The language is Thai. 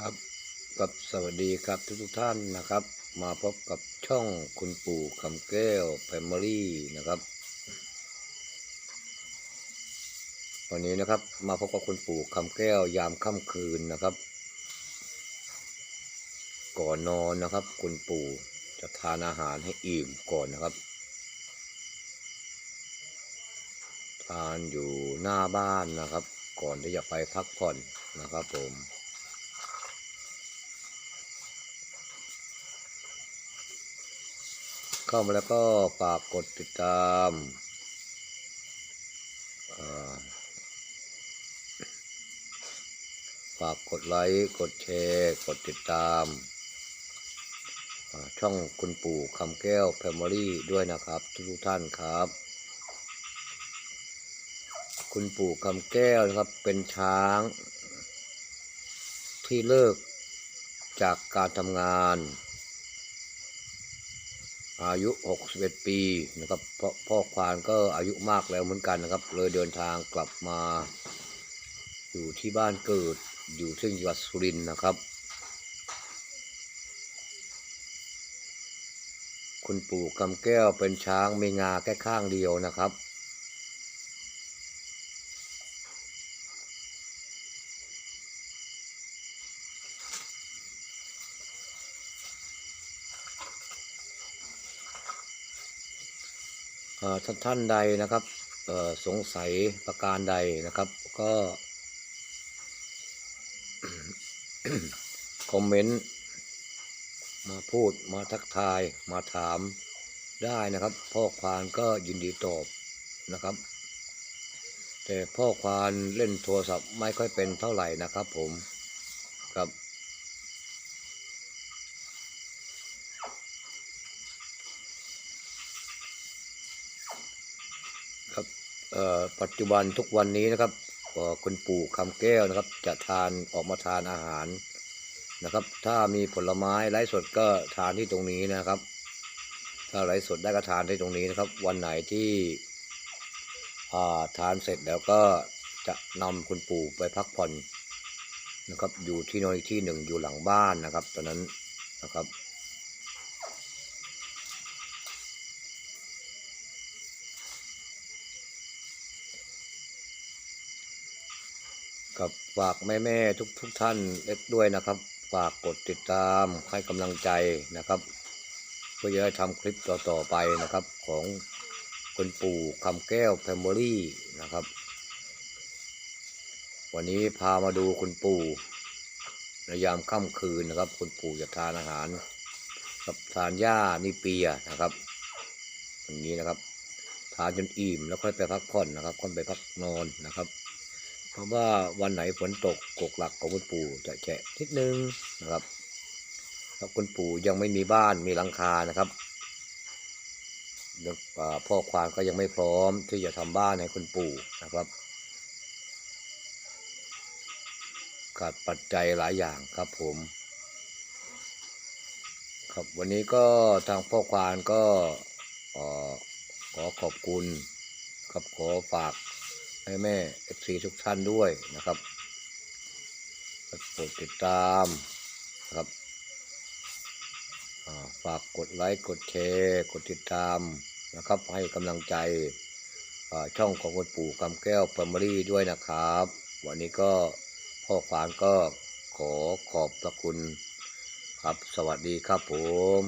ครับกับสวัสดีครับทุกทุกท่านนะครับ มาพบกับช่องคุณปู่คำแก้วแฟมิลี่นะครับวันนี้นะครับ มาพบกับคุณปู่คำแก้วยามค่ำคืนนะครับ ก่อนนอนนะครับ คุณปู่จะทานอาหารให้อิ่มก่อนนะครับ ทานอยู่หน้าบ้านนะครับ ก่อนที่จะไปพักผ่อนนะครับผม เข้ามาแล้วก็ฝากกดติดตามฝากกดไลค์กดแชร์ กดติดตามช่องคุณปู่คำแก้วแฟมิลี่ด้วยนะครับ ทุกท่านครับ คุณปู่คำแก้วนะครับเป็นช้าง ที่เลิกจากการทำงาน อายุ 61 ปีนะครับเพราะพ่อควานก็อายุมากแล้วเหมือนกันนะครับ เลยเดินทางกลับมา อยู่ที่บ้านเกิดอยู่ที่จังหวัดสุรินทร์นะครับ คุณปู่คำแก้วเป็นช้างมีงาแค่ข้างเดียวนะครับ ท่านท่านใดนะครับสงสัยประการใดนะครับ ก็คอมเมนต์มาพูดมาทักทายมาถามได้นะครับพ่อควานก็ยินดีตอบนะครับ แต่พ่อควานเล่นโทรศัพท์ไม่ค่อยเป็นเท่าไหร่นะครับผมครับ ครับเอ่อ ปัจจุบันทุกวันนี้นะครับคุณปู่คำแก้วนะครับ จะทานออกมาทานอาหารนะครับ ถ้ามีผลไม้ไร้สดก็ทานที่ตรงนี้นะครับ ถ้าไร้สดได้ก็ทานที่ตรงนี้นะครับ วันไหนที่าทานเสร็จแล้วก็จะนำคุณปู่ไปพักผ่อนนะครับ อยู่ที่นอนอีกที่หนึ่งอยู่หลังบ้านนะครับ ตอนนั้นนะครับ กับฝากแม่ๆทุกทุกท่านเล็กด้วยนะครับ ฝากกดติดตามให้กำลังใจนะครับ เพื่อจะได้ทำคลิปต่อๆไปนะครับของคุณปู่คำแก้วแฟมิลี่นะครับ วันนี้พามาดูคุณปู่ในยามค่ำคืนนะครับ คุณปู่จะทานอาหาร กับทานหญ้านิเปียนะครับอย่างนี้นะครับ ทานจนอิ่มแล้วค่อยไปพักผ่อนนะครับค่อยไปพักนอนนะครับ เพราะว่าวันไหนฝนตกกกหลักของคุณปู่จะแฉะนิดนึงนะครับครับคุณปู่ยังไม่มีบ้านมีหลังคานะครับพ่อควานก็ยังไม่พร้อมที่จะทำบ้านให้คุณปู่นะครับขาดปัจจัยหลายอย่างครับผม ครับวันนี้ก็ทางพ่อควานก็ขอขอบคุณครับขอฝาก ให้แม่เอฟซีทุกท่านด้วยนะครับโปรดติดตามนะครับฝากกดไลค์กดแชร์กดติดตามนะครับ ให้กำลังใจช่องของคุณปู่คำแก้วแฟมิลี่ด้วยนะครับ วันนี้ก็พ่อขวานก็ขอขอบพระคุณครับ สวัสดีครับผม